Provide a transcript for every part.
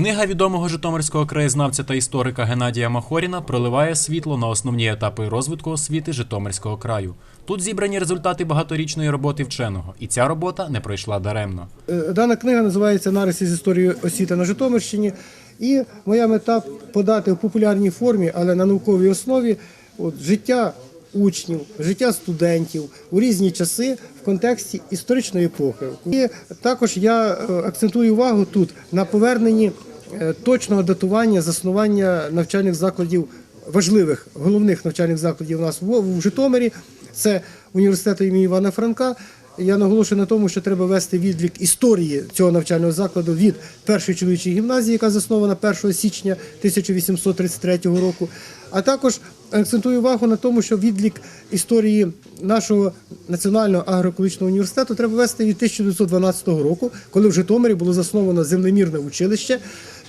Книга відомого житомирського краєзнавця та історика Геннадія Махоріна проливає світло на основні етапи розвитку освіти Житомирського краю. Тут зібрані результати багаторічної роботи вченого, і ця робота не пройшла даремно. Е, Дана книга називається Нариси з історії освіти на Житомирщині. І моя мета подати в популярній формі, але на науковій основі от, життя учнів, життя студентів у різні часи в контексті історичної епохи. І також я е, акцентую увагу тут на поверненні точного датування заснування навчальних закладів важливих головних навчальних закладів у нас в Житомирі. Це університету імені Івана Франка. Я наголошую на тому, що треба вести відлік історії цього навчального закладу від першої чоловічої гімназії, яка заснована 1 січня 1833 року. А також акцентую увагу на тому, що відлік історії нашого національного агроекологічного університету треба вести від 1912 року, коли в Житомирі було засновано землемірне училище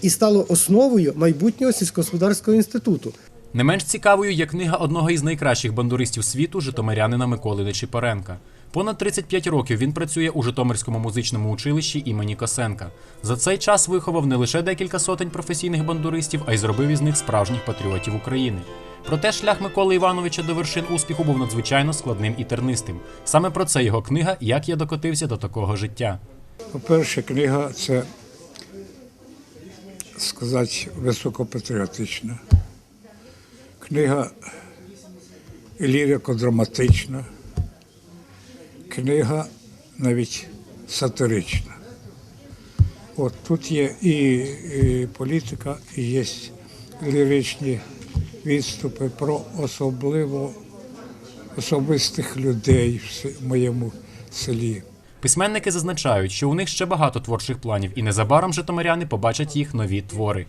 і стало основою майбутнього сільськогосподарського інституту. Не менш цікавою є книга одного із найкращих бандуристів світу житомирянина Миколи Нечіпоренка. Понад 35 років він працює у Житомирському музичному училищі імені Косенка. За цей час виховав не лише декілька сотень професійних бандуристів, а й зробив із них справжніх патріотів України. Проте шлях Миколи Івановича до вершин успіху був надзвичайно складним і тернистим. Саме про це його книга Як я докотився до такого життя. По-перше, книга це сказати високопатріотична. Книга лірико-драматична. Книга навіть сатирична. От тут є і, і політика, і є ліричні відступи про особливо особистих людей в моєму селі. Письменники зазначають, що у них ще багато творчих планів, і незабаром житомиряни побачать їх нові твори.